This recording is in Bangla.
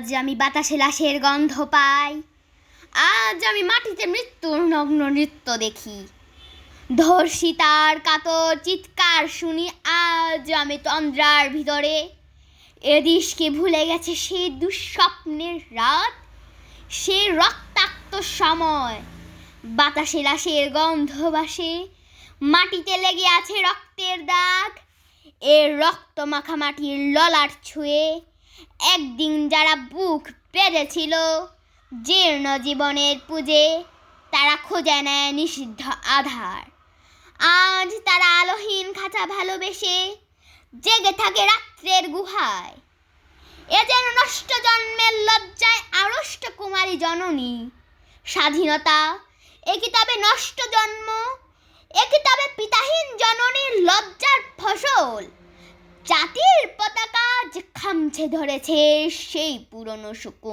আজ আমি বাতাসে লাশের গন্ধ পাই। আজ আমি মাটিতে মৃত্যুর নগ্ন নৃত্য দেখি। ধর্ষিতার কাতর চিৎকার শুনি আজ আমি তন্দ্রার ভিতরে। এদিশকে ভুলে গেছে সেই দুঃস্বপ্নের রাত, সে রক্তাক্ত সময়। বাতাসে লাশের গন্ধ বাসে মাটিতে লেগে আছে রক্তের দাগ। এর রক্ত মাখা মাটির ললাট ছুঁয়ে একদিন যারা বুক পেরেছিল জীর্ণ জীবনের পুজে, তারা খুঁজে নেয় নিষিদ্ধ আধার। আজ তারা আলোহীন খাঁচা ভালোবেসে জেগে থাকে রাত্রের গুহায়। এ যেন নষ্ট জন্মের লজ্জায় আড়ষ্ট কুমারী জননী। স্বাধীনতা, এ কিতাবে নষ্ট জন্ম? এ কিতাবে পিতাহীন জননীর লজ্জার ফসল? জাতির পতাকা ধরেছে সেই পুরনো শুকুন